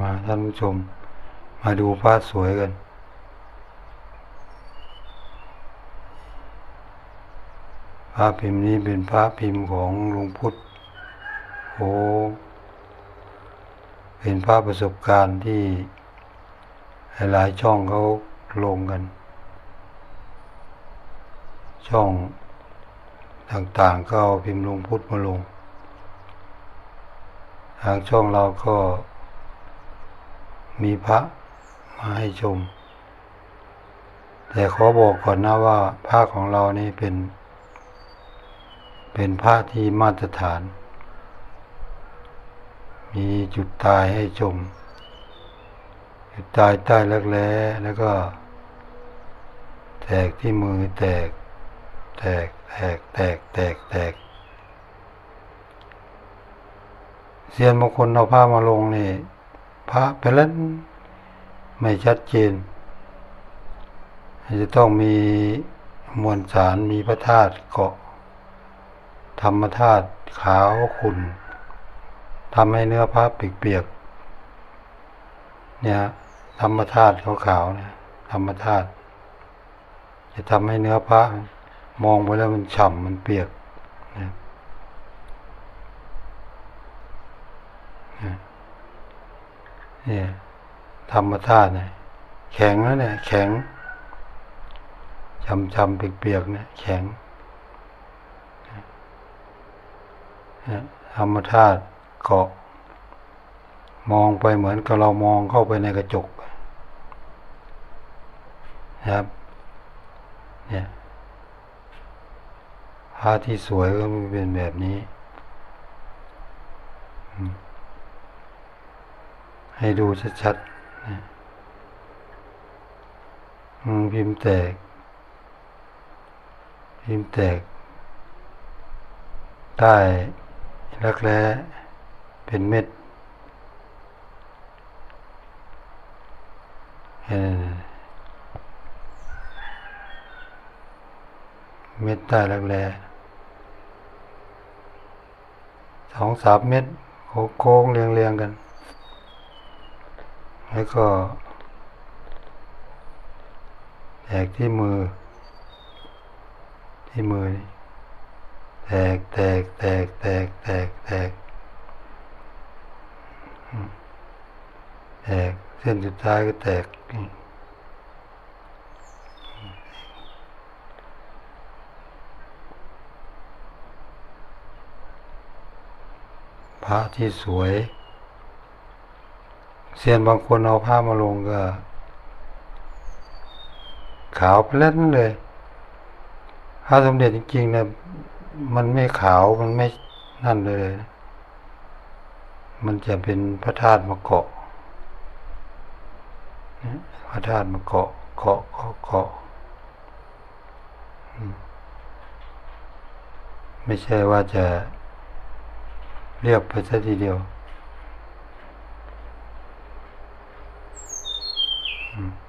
มาท่านผู้ชม มาดูพระสวยกันพระพิมพ์นี้เป็นพระพิมพ์ของหลวงพุทธโอ้เป็นพระประสบการณ์ที่หลายช่องเขาลงกัน ช่องต่างๆก็เอาพิมพ์หลวงพุทธมาลง ทางช่องเราก็ มีพระมาให้ชม แต่ขอบอกก่อนนะว่าพระของเรานี่เป็น เป็นพระที่มาตรฐาน มีจุดตายให้ชม จุดตายใต้รักแร้แล้วก็ แตกที่มือแตก แตกแตกแตกแตกแตกเซียนบางคนเอาผ้ามาลงนี่ พระไปเล่นไม่ชัดเจน จะต้องมีมวลสารมีพระธาตุเกาะ ธรรมธาตุขาวขุ่นทำให้เนื้อพระเปียกๆเนี่ยธรรมธาตุขาวๆเนี่ยธรรมธาตุจะทำให้เนื้อพระมองไปแล้วมันฉ่ำมันเปียกนะ เนี่ยธรรมธาตุเนี่ยแข็งแล้วเนี่ย แข็งช้ำๆเปียกๆเนี่ยแข็งธรรมธาตุเกาะ มองไปเหมือนกับเรามองเข้าไปในกระจกนะครับ เนี่ยพระที่สวยก็เป็นแบบนี้อืม ให้ดูชัดๆนะพิมพ์แตก พิมพ์แตก ใต้รักแร้เป็นเม็ดเม็ดใต้รักแร้สองสามเม็ดโค้งๆเรียงๆกัน แล้วก็แตกที่มือ ที่มือนี่แตกแตกแตกแตกแตกแตกแตกเส้นสุดท้ายก็แตกพระที่สวย เซียนบางคนเอาผ้ามาลงก็ ขาวเปล่นเลยพระสมเด็จจริงๆนะมันไม่ขาวมันไม่นั่นเลย มันจะเป็นพระธาตุมาเกาะพระธาตุมาเกาะเกาะเกาะเกาะไม่ใช่ว่าจะเรียบไปซะทีเดียว Mm.